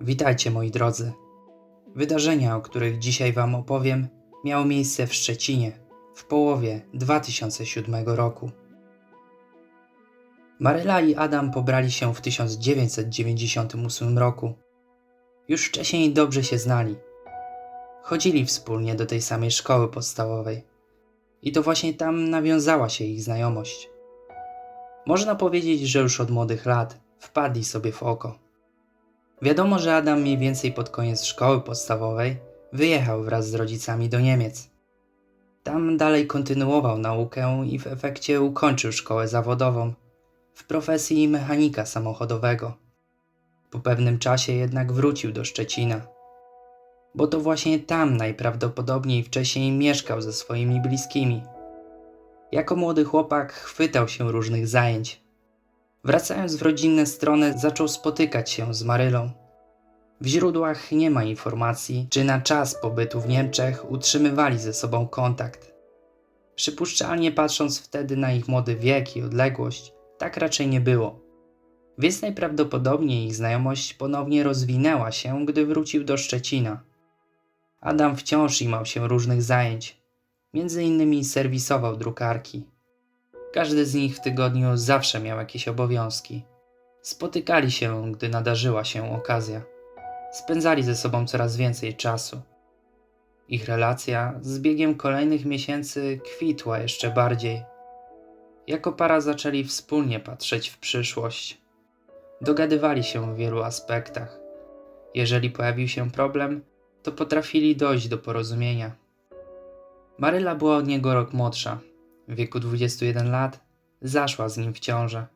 Witajcie moi drodzy. Wydarzenia, o których dzisiaj Wam opowiem, miały miejsce w Szczecinie w połowie 2007 roku. Maryla i Adam pobrali się w 1998 roku. Już wcześniej dobrze się znali. Chodzili wspólnie do tej samej szkoły podstawowej. I to właśnie tam nawiązała się ich znajomość. Można powiedzieć, że już od młodych lat wpadli sobie w oko. Wiadomo, że Adam mniej więcej pod koniec szkoły podstawowej wyjechał wraz z rodzicami do Niemiec. Tam dalej kontynuował naukę i w efekcie ukończył szkołę zawodową w profesji mechanika samochodowego. Po pewnym czasie jednak wrócił do Szczecina, bo to właśnie tam najprawdopodobniej wcześniej mieszkał ze swoimi bliskimi. Jako młody chłopak chwytał się różnych zajęć. Wracając w rodzinne strony, zaczął spotykać się z Marylą. W źródłach nie ma informacji, czy na czas pobytu w Niemczech utrzymywali ze sobą kontakt. Przypuszczalnie patrząc wtedy na ich młody wiek i odległość, tak raczej nie było. Więc najprawdopodobniej ich znajomość ponownie rozwinęła się, gdy wrócił do Szczecina. Adam wciąż imał się różnych zajęć. Między innymi serwisował drukarki. Każdy z nich w tygodniu zawsze miał jakieś obowiązki. Spotykali się, gdy nadarzyła się okazja. Spędzali ze sobą coraz więcej czasu. Ich relacja z biegiem kolejnych miesięcy kwitła jeszcze bardziej. Jako para zaczęli wspólnie patrzeć w przyszłość. Dogadywali się w wielu aspektach. Jeżeli pojawił się problem, to potrafili dojść do porozumienia. Maryla była od niego rok młodsza. W wieku 21 lat zaszła z nim w ciążę.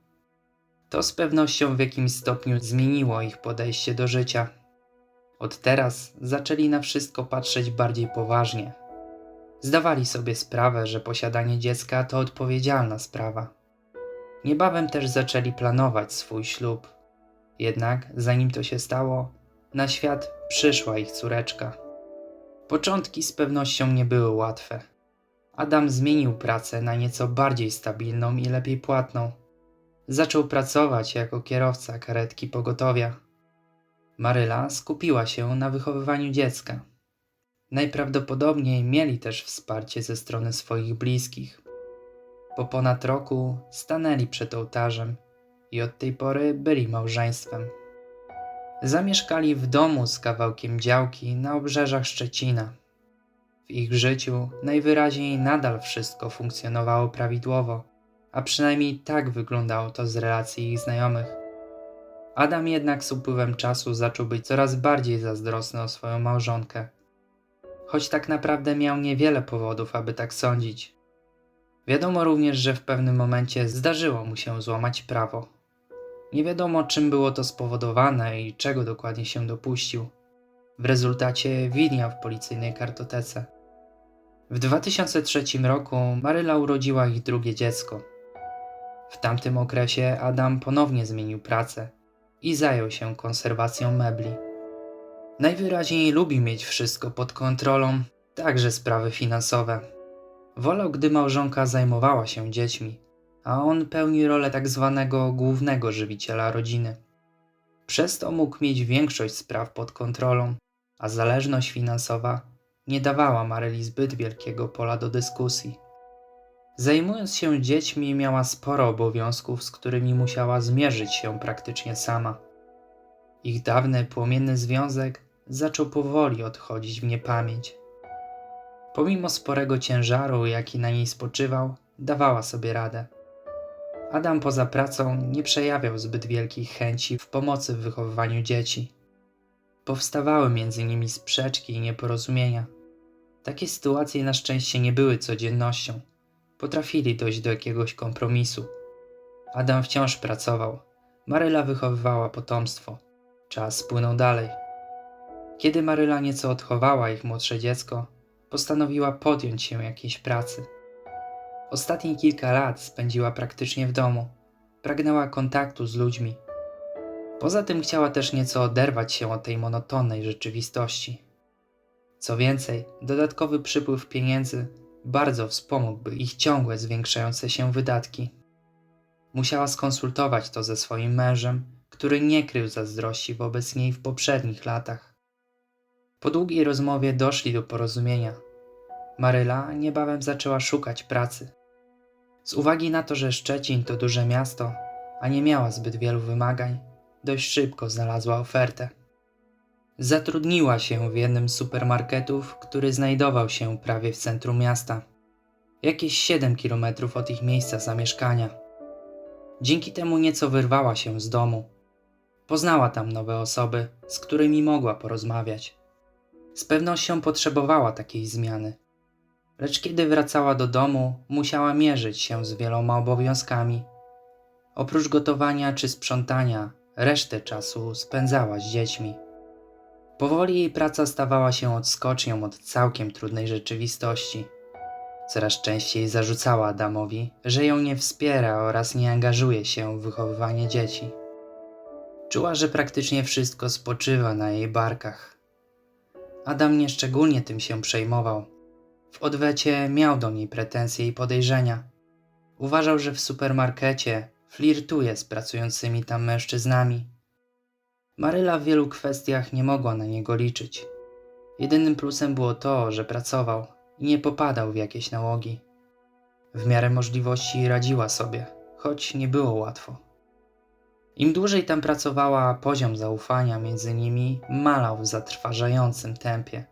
To z pewnością w jakimś stopniu zmieniło ich podejście do życia. Od teraz zaczęli na wszystko patrzeć bardziej poważnie. Zdawali sobie sprawę, że posiadanie dziecka to odpowiedzialna sprawa. Niebawem też zaczęli planować swój ślub. Jednak, zanim to się stało, na świat przyszła ich córeczka. Początki z pewnością nie były łatwe. Adam zmienił pracę na nieco bardziej stabilną i lepiej płatną. Zaczął pracować jako kierowca karetki pogotowia. Maryla skupiła się na wychowywaniu dziecka. Najprawdopodobniej mieli też wsparcie ze strony swoich bliskich. Po ponad roku stanęli przed ołtarzem i od tej pory byli małżeństwem. Zamieszkali w domu z kawałkiem działki na obrzeżach Szczecina. W ich życiu najwyraźniej nadal wszystko funkcjonowało prawidłowo, a przynajmniej tak wyglądało to z relacji ich znajomych. Adam jednak z upływem czasu zaczął być coraz bardziej zazdrosny o swoją małżonkę, choć tak naprawdę miał niewiele powodów, aby tak sądzić. Wiadomo również, że w pewnym momencie zdarzyło mu się złamać prawo. Nie wiadomo, czym było to spowodowane i czego dokładnie się dopuścił. W rezultacie widniał w policyjnej kartotece. W 2003 roku Maryla urodziła ich drugie dziecko. W tamtym okresie Adam ponownie zmienił pracę i zajął się konserwacją mebli. Najwyraźniej lubi mieć wszystko pod kontrolą, także sprawy finansowe. Wolał, gdy małżonka zajmowała się dziećmi, a on pełni rolę tak zwanego głównego żywiciela rodziny. Przez to mógł mieć większość spraw pod kontrolą, a zależność finansowa nie dawała Maryli zbyt wielkiego pola do dyskusji. Zajmując się dziećmi, miała sporo obowiązków, z którymi musiała zmierzyć się praktycznie sama. Ich dawny, płomienny związek zaczął powoli odchodzić w niepamięć. Pomimo sporego ciężaru, jaki na niej spoczywał, dawała sobie radę. Adam poza pracą nie przejawiał zbyt wielkich chęci w pomocy w wychowywaniu dzieci. Powstawały między nimi sprzeczki i nieporozumienia. Takie sytuacje na szczęście nie były codziennością. Potrafili dojść do jakiegoś kompromisu. Adam wciąż pracował. Maryla wychowywała potomstwo. Czas płynął dalej. Kiedy Maryla nieco odchowała ich młodsze dziecko, postanowiła podjąć się jakiejś pracy. Ostatnie kilka lat spędziła praktycznie w domu. Pragnęła kontaktu z ludźmi. Poza tym chciała też nieco oderwać się od tej monotonnej rzeczywistości. Co więcej, dodatkowy przypływ pieniędzy bardzo wspomógłby ich ciągłe zwiększające się wydatki. Musiała skonsultować to ze swoim mężem, który nie krył zazdrości wobec niej w poprzednich latach. Po długiej rozmowie doszli do porozumienia. Maryla niebawem zaczęła szukać pracy. Z uwagi na to, że Szczecin to duże miasto, a nie miała zbyt wielu wymagań, dość szybko znalazła ofertę. Zatrudniła się w jednym z supermarketów, który znajdował się prawie w centrum miasta, jakieś 7 km od ich miejsca zamieszkania. Dzięki temu nieco wyrwała się z domu. Poznała tam nowe osoby, z którymi mogła porozmawiać. Z pewnością potrzebowała takiej zmiany. Lecz kiedy wracała do domu, musiała mierzyć się z wieloma obowiązkami. Oprócz gotowania czy sprzątania, resztę czasu spędzała z dziećmi. Powoli jej praca stawała się odskocznią od całkiem trudnej rzeczywistości. Coraz częściej zarzucała Adamowi, że ją nie wspiera oraz nie angażuje się w wychowywanie dzieci. Czuła, że praktycznie wszystko spoczywa na jej barkach. Adam nieszczególnie tym się przejmował. W odwecie miał do niej pretensje i podejrzenia. Uważał, że w supermarkecie flirtuje z pracującymi tam mężczyznami. Maryla w wielu kwestiach nie mogła na niego liczyć. Jedynym plusem było to, że pracował i nie popadał w jakieś nałogi. W miarę możliwości radziła sobie, choć nie było łatwo. Im dłużej tam pracowała, poziom zaufania między nimi malał w zatrważającym tempie.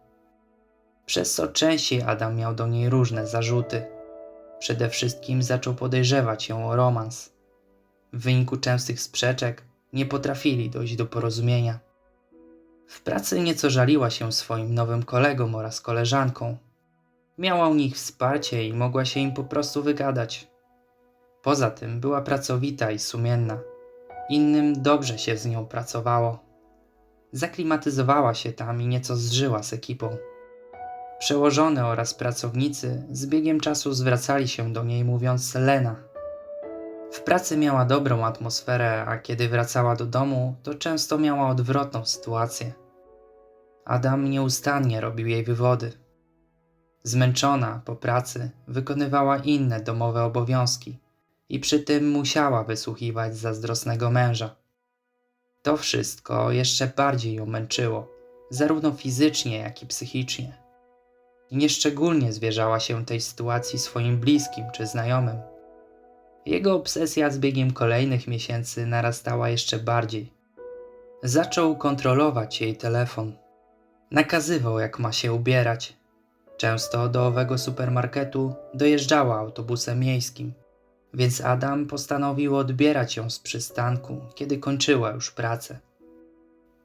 Przez co częściej Adam miał do niej różne zarzuty. Przede wszystkim zaczął podejrzewać ją o romans. W wyniku częstych sprzeczek nie potrafili dojść do porozumienia. W pracy nieco żaliła się swoim nowym kolegom oraz koleżanką. Miała u nich wsparcie i mogła się im po prostu wygadać. Poza tym była pracowita i sumienna. Innym dobrze się z nią pracowało. Zaklimatyzowała się tam i nieco zżyła z ekipą. Przełożone oraz pracownicy z biegiem czasu zwracali się do niej mówiąc Lena. W pracy miała dobrą atmosferę, a kiedy wracała do domu, to często miała odwrotną sytuację. Adam nieustannie robił jej wywody. Zmęczona po pracy, wykonywała inne domowe obowiązki i przy tym musiała wysłuchiwać zazdrosnego męża. To wszystko jeszcze bardziej ją męczyło, zarówno fizycznie, jak i psychicznie. Nieszczególnie zwierzała się tej sytuacji swoim bliskim czy znajomym. Jego obsesja z biegiem kolejnych miesięcy narastała jeszcze bardziej. Zaczął kontrolować jej telefon. Nakazywał, jak ma się ubierać. Często do owego supermarketu dojeżdżała autobusem miejskim, więc Adam postanowił odbierać ją z przystanku, kiedy kończyła już pracę.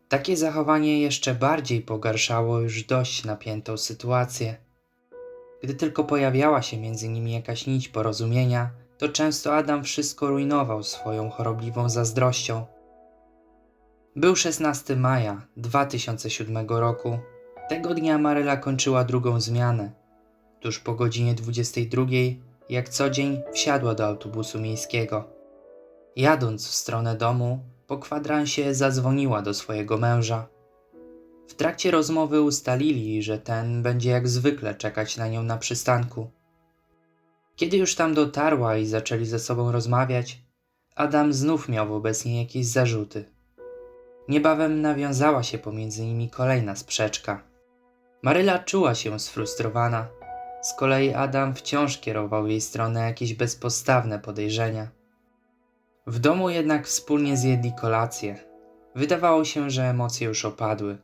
Takie zachowanie jeszcze bardziej pogarszało już dość napiętą sytuację. Gdy tylko pojawiała się między nimi jakaś nić porozumienia, to często Adam wszystko rujnował swoją chorobliwą zazdrością. Był 16 maja 2007 roku. Tego dnia Maryla kończyła drugą zmianę. Tuż po godzinie 22, jak co dzień, wsiadła do autobusu miejskiego. Jadąc w stronę domu, po kwadransie zadzwoniła do swojego męża. W trakcie rozmowy ustalili, że ten będzie jak zwykle czekać na nią na przystanku. Kiedy już tam dotarła i zaczęli ze sobą rozmawiać, Adam znów miał wobec niej jakieś zarzuty. Niebawem nawiązała się pomiędzy nimi kolejna sprzeczka. Maryla czuła się sfrustrowana, z kolei Adam wciąż kierował jej stronę jakieś bezpostawne podejrzenia. W domu jednak wspólnie zjedli kolację. Wydawało się, że emocje już opadły.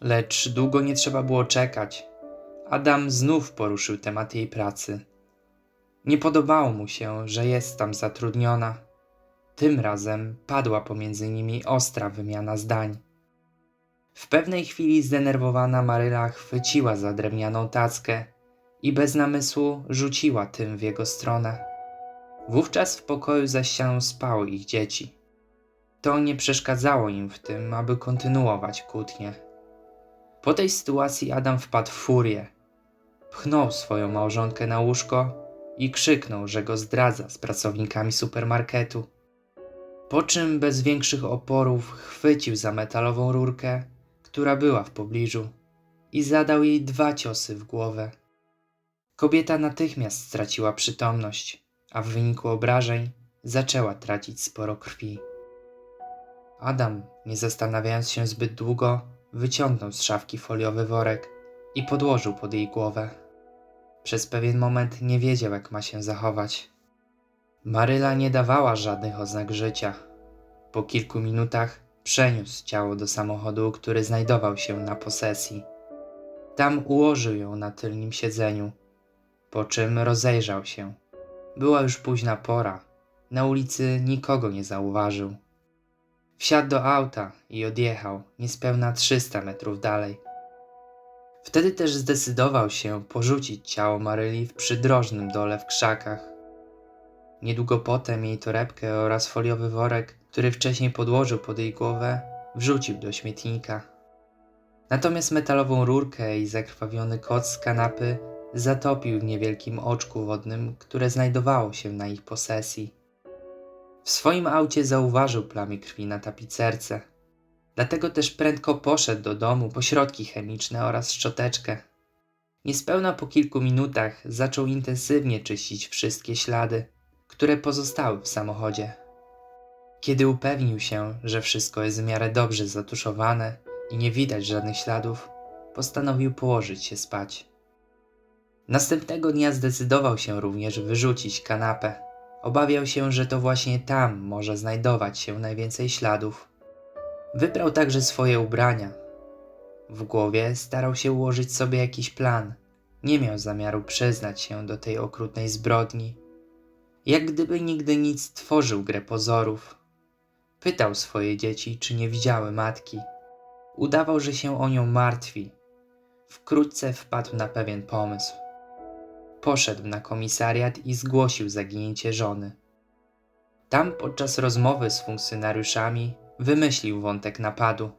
Lecz długo nie trzeba było czekać. Adam znów poruszył temat jej pracy. Nie podobało mu się, że jest tam zatrudniona. Tym razem padła pomiędzy nimi ostra wymiana zdań. W pewnej chwili zdenerwowana Maryla chwyciła za drewnianą tackę i bez namysłu rzuciła tym w jego stronę. Wówczas w pokoju za ścianą spały ich dzieci. To nie przeszkadzało im w tym, aby kontynuować kłótnię. Po tej sytuacji Adam wpadł w furię. Pchnął swoją małżonkę na łóżko i krzyknął, że go zdradza z pracownikami supermarketu. Po czym bez większych oporów chwycił za metalową rurkę, która była w pobliżu, i zadał jej dwa ciosy w głowę. Kobieta natychmiast straciła przytomność, a w wyniku obrażeń zaczęła tracić sporo krwi. Adam, nie zastanawiając się zbyt długo, wyciągnął z szafki foliowy worek i podłożył pod jej głowę. Przez pewien moment nie wiedział, jak ma się zachować. Maryla nie dawała żadnych oznak życia. Po kilku minutach przeniósł ciało do samochodu, który znajdował się na posesji. Tam ułożył ją na tylnym siedzeniu, po czym rozejrzał się. Była już późna pora. Na ulicy nikogo nie zauważył. Wsiadł do auta i odjechał niespełna 300 metrów dalej. Wtedy też zdecydował się porzucić ciało Maryli w przydrożnym dole w krzakach. Niedługo potem jej torebkę oraz foliowy worek, który wcześniej podłożył pod jej głowę, wrzucił do śmietnika. Natomiast metalową rurkę i zakrwawiony koc z kanapy zatopił w niewielkim oczku wodnym, które znajdowało się na ich posesji. W swoim aucie zauważył plamy krwi na tapicerce. Dlatego też prędko poszedł do domu po środki chemiczne oraz szczoteczkę. Niespełna po kilku minutach zaczął intensywnie czyścić wszystkie ślady, które pozostały w samochodzie. Kiedy upewnił się, że wszystko jest w miarę dobrze zatuszowane i nie widać żadnych śladów, postanowił położyć się spać. Następnego dnia zdecydował się również wyrzucić kanapę. Obawiał się, że to właśnie tam może znajdować się najwięcej śladów. Wybrał także swoje ubrania. W głowie starał się ułożyć sobie jakiś plan. Nie miał zamiaru przyznać się do tej okrutnej zbrodni. Jak gdyby nigdy nic tworzył grę pozorów. Pytał swoje dzieci, czy nie widziały matki. Udawał, że się o nią martwi. Wkrótce wpadł na pewien pomysł. Poszedł na komisariat i zgłosił zaginięcie żony. Tam podczas rozmowy z funkcjonariuszami wymyślił wątek napadu.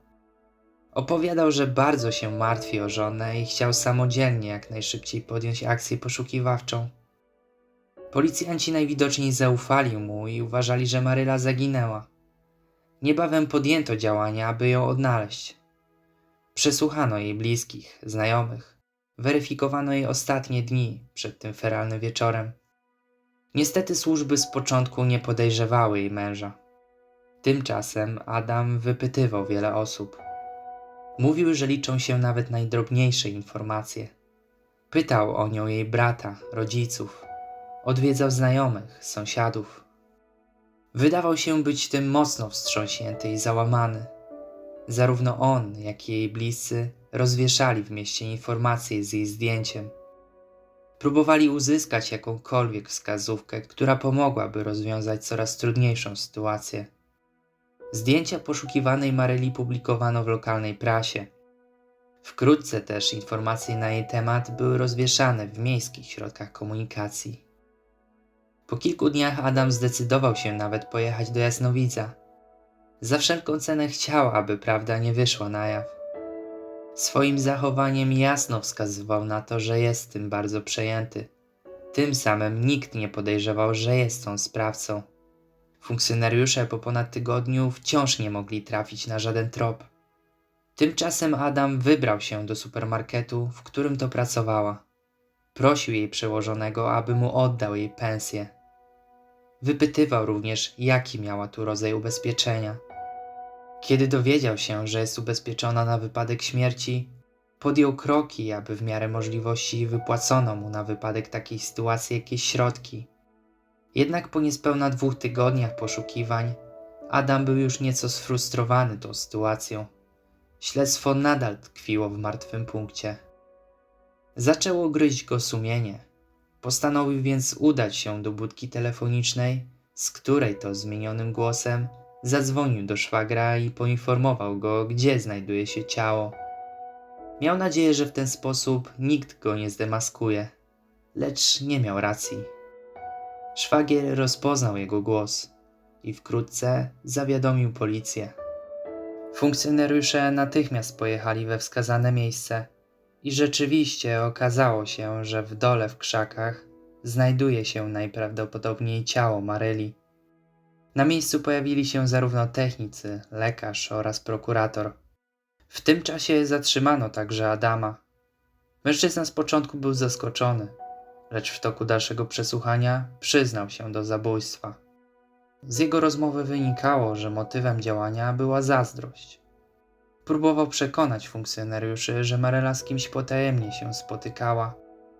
Opowiadał, że bardzo się martwi o żonę i chciał samodzielnie jak najszybciej podjąć akcję poszukiwawczą. Policjanci najwidoczniej zaufali mu i uważali, że Maryla zaginęła. Niebawem podjęto działania, aby ją odnaleźć. Przesłuchano jej bliskich, znajomych. Weryfikowano jej ostatnie dni przed tym feralnym wieczorem. Niestety służby z początku nie podejrzewały jej męża. Tymczasem Adam wypytywał wiele osób. Mówił, że liczą się nawet najdrobniejsze informacje. Pytał o nią jej brata, rodziców. Odwiedzał znajomych, sąsiadów. Wydawał się być tym mocno wstrząśnięty i załamany. Zarówno on, jak i jej bliscy rozwieszali w mieście informacje z jej zdjęciem. Próbowali uzyskać jakąkolwiek wskazówkę, która pomogłaby rozwiązać coraz trudniejszą sytuację. Zdjęcia poszukiwanej Maryli publikowano w lokalnej prasie. Wkrótce też informacje na jej temat były rozwieszane w miejskich środkach komunikacji. Po kilku dniach Adam zdecydował się nawet pojechać do Jasnowidza. Za wszelką cenę chciał, aby prawda nie wyszła na jaw. Swoim zachowaniem jasno wskazywał na to, że jest tym bardzo przejęty. Tym samym nikt nie podejrzewał, że jest on sprawcą. Funkcjonariusze po ponad tygodniu wciąż nie mogli trafić na żaden trop. Tymczasem Adam wybrał się do supermarketu, w którym to pracowała. Prosił jej przełożonego, aby mu oddał jej pensję. Wypytywał również, jaki miała tu rodzaj ubezpieczenia. Kiedy dowiedział się, że jest ubezpieczona na wypadek śmierci, podjął kroki, aby w miarę możliwości wypłacono mu na wypadek takiej sytuacji jakieś środki. Jednak po niespełna dwóch tygodniach poszukiwań, Adam był już nieco sfrustrowany tą sytuacją. Śledztwo nadal tkwiło w martwym punkcie. Zaczęło gryźć go sumienie. Postanowił więc udać się do budki telefonicznej, z której to zmienionym głosem zadzwonił do szwagra i poinformował go, gdzie znajduje się ciało. Miał nadzieję, że w ten sposób nikt go nie zdemaskuje, lecz nie miał racji. Szwagier rozpoznał jego głos i wkrótce zawiadomił policję. Funkcjonariusze natychmiast pojechali we wskazane miejsce i rzeczywiście okazało się, że w dole w krzakach znajduje się najprawdopodobniej ciało Maryli. Na miejscu pojawili się zarówno technicy, lekarz oraz prokurator. W tym czasie zatrzymano także Adama. Mężczyzna z początku był zaskoczony, lecz w toku dalszego przesłuchania przyznał się do zabójstwa. Z jego rozmowy wynikało, że motywem działania była zazdrość. Próbował przekonać funkcjonariuszy, że Maryla z kimś potajemnie się spotykała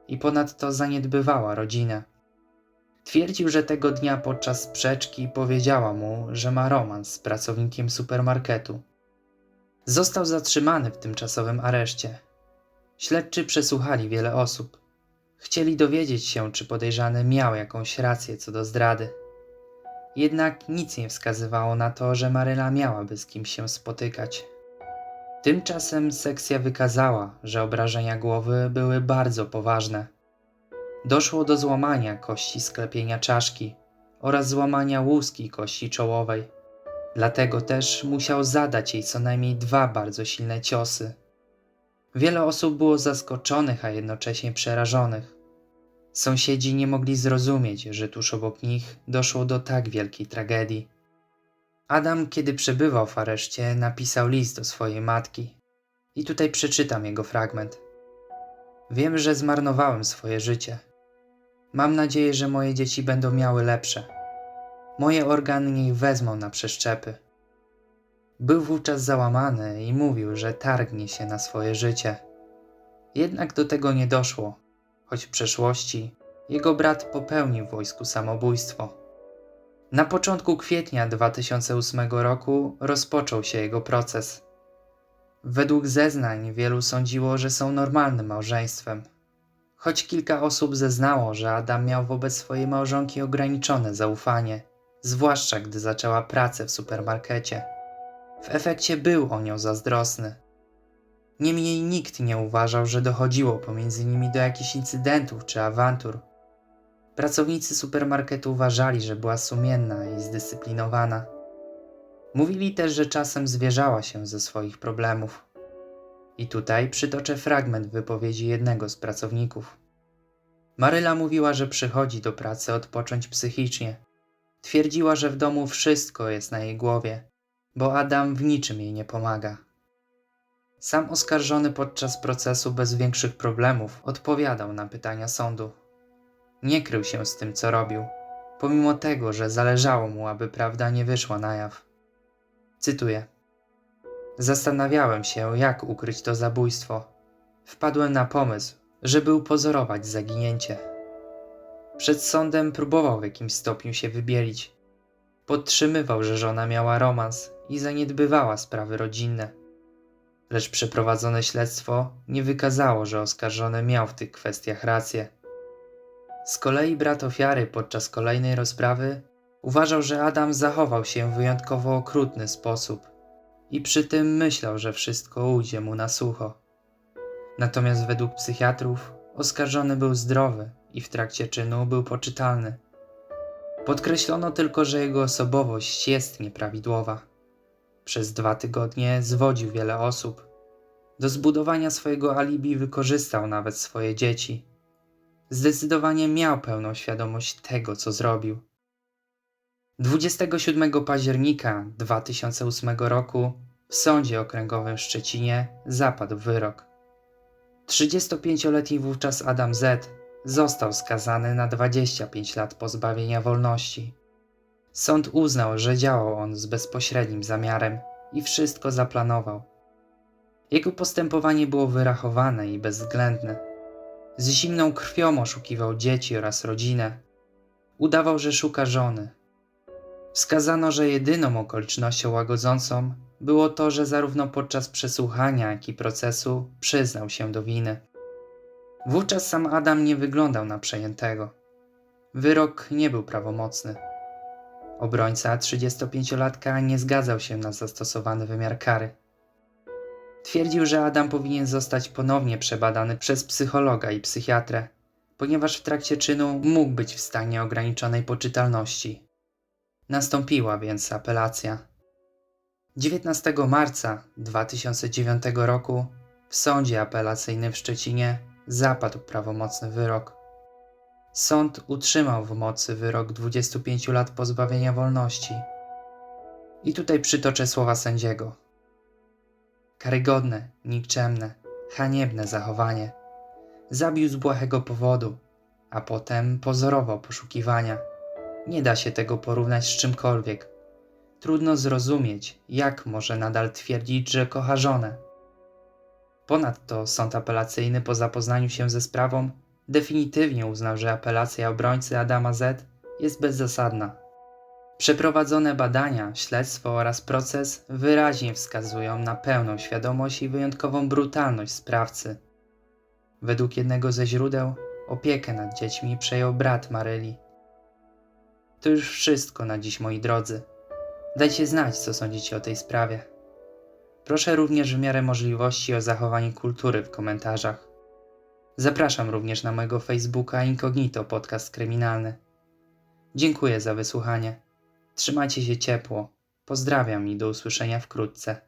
i ponadto zaniedbywała rodzinę. Twierdził, że tego dnia podczas sprzeczki powiedziała mu, że ma romans z pracownikiem supermarketu. Został zatrzymany w tymczasowym areszcie. Śledczy przesłuchali wiele osób. Chcieli dowiedzieć się, czy podejrzany miał jakąś rację co do zdrady. Jednak nic nie wskazywało na to, że Maryla miałaby z kimś się spotykać. Tymczasem sekcja wykazała, że obrażenia głowy były bardzo poważne. Doszło do złamania kości sklepienia czaszki oraz złamania łuski kości czołowej. Dlatego też musiał zadać jej co najmniej dwa bardzo silne ciosy. Wiele osób było zaskoczonych, a jednocześnie przerażonych. Sąsiedzi nie mogli zrozumieć, że tuż obok nich doszło do tak wielkiej tragedii. Adam, kiedy przebywał w areszcie, napisał list do swojej matki. I tutaj przeczytam jego fragment. Wiem, że zmarnowałem swoje życie. Mam nadzieję, że moje dzieci będą miały lepsze. Moje organy niech wezmą na przeszczepy. Był wówczas załamany i mówił, że targnie się na swoje życie. Jednak do tego nie doszło, choć w przeszłości jego brat popełnił w wojsku samobójstwo. Na początku kwietnia 2008 roku rozpoczął się jego proces. Według zeznań wielu sądziło, że są normalnym małżeństwem. Choć kilka osób zeznało, że Adam miał wobec swojej małżonki ograniczone zaufanie, zwłaszcza gdy zaczęła pracę w supermarkecie. W efekcie był o nią zazdrosny. Niemniej nikt nie uważał, że dochodziło pomiędzy nimi do jakichś incydentów czy awantur. Pracownicy supermarketu uważali, że była sumienna i zdyscyplinowana. Mówili też, że czasem zwierzała się ze swoich problemów. I tutaj przytoczę fragment wypowiedzi jednego z pracowników. Maryla mówiła, że przychodzi do pracy odpocząć psychicznie. Twierdziła, że w domu wszystko jest na jej głowie, bo Adam w niczym jej nie pomaga. Sam oskarżony podczas procesu bez większych problemów odpowiadał na pytania sądu. Nie krył się z tym, co robił, pomimo tego, że zależało mu, aby prawda nie wyszła na jaw. Cytuję. Zastanawiałem się, jak ukryć to zabójstwo. Wpadłem na pomysł, żeby upozorować zaginięcie. Przed sądem próbował w jakimś stopniu się wybielić. Podtrzymywał, że żona miała romans i zaniedbywała sprawy rodzinne. Lecz przeprowadzone śledztwo nie wykazało, że oskarżony miał w tych kwestiach rację. Z kolei brat ofiary podczas kolejnej rozprawy uważał, że Adam zachował się w wyjątkowo okrutny sposób i przy tym myślał, że wszystko ujdzie mu na sucho. Natomiast według psychiatrów oskarżony był zdrowy i w trakcie czynu był poczytalny. Podkreślono tylko, że jego osobowość jest nieprawidłowa. Przez dwa tygodnie zwodził wiele osób. Do zbudowania swojego alibi wykorzystał nawet swoje dzieci. Zdecydowanie miał pełną świadomość tego, co zrobił. 27 października 2008 roku w Sądzie Okręgowym w Szczecinie zapadł wyrok. 35-letni wówczas Adam Z. został skazany na 25 lat pozbawienia wolności. Sąd uznał, że działał on z bezpośrednim zamiarem i wszystko zaplanował. Jego postępowanie było wyrachowane i bezwzględne. Z zimną krwią oszukiwał dzieci oraz rodzinę. Udawał, że szuka żony. Wskazano, że jedyną okolicznością łagodzącą było to, że zarówno podczas przesłuchania, jak i procesu przyznał się do winy. Wówczas sam Adam nie wyglądał na przejętego. Wyrok nie był prawomocny. Obrońca 35-latka nie zgadzał się na zastosowany wymiar kary. Twierdził, że Adam powinien zostać ponownie przebadany przez psychologa i psychiatrę, ponieważ w trakcie czynu mógł być w stanie ograniczonej poczytalności. Nastąpiła więc apelacja. 19 marca 2009 roku w sądzie apelacyjnym w Szczecinie zapadł prawomocny wyrok. Sąd utrzymał w mocy wyrok 25 lat pozbawienia wolności. I tutaj przytoczę słowa sędziego. Karygodne, nikczemne, haniebne zachowanie. Zabił z błahego powodu, a potem pozorował poszukiwania. Nie da się tego porównać z czymkolwiek. Trudno zrozumieć, jak może nadal twierdzić, że kocha żonę. Ponadto sąd apelacyjny po zapoznaniu się ze sprawą definitywnie uznał, że apelacja obrońcy Adama Z jest bezzasadna. Przeprowadzone badania, śledztwo oraz proces wyraźnie wskazują na pełną świadomość i wyjątkową brutalność sprawcy. Według jednego ze źródeł opiekę nad dziećmi przejął brat Maryli. To już wszystko na dziś, moi drodzy. Dajcie znać, co sądzicie o tej sprawie. Proszę również w miarę możliwości o zachowanie kultury w komentarzach. Zapraszam również na mojego Facebooka Incognito Podcast Kryminalny. Dziękuję za wysłuchanie. Trzymajcie się ciepło. Pozdrawiam i do usłyszenia wkrótce.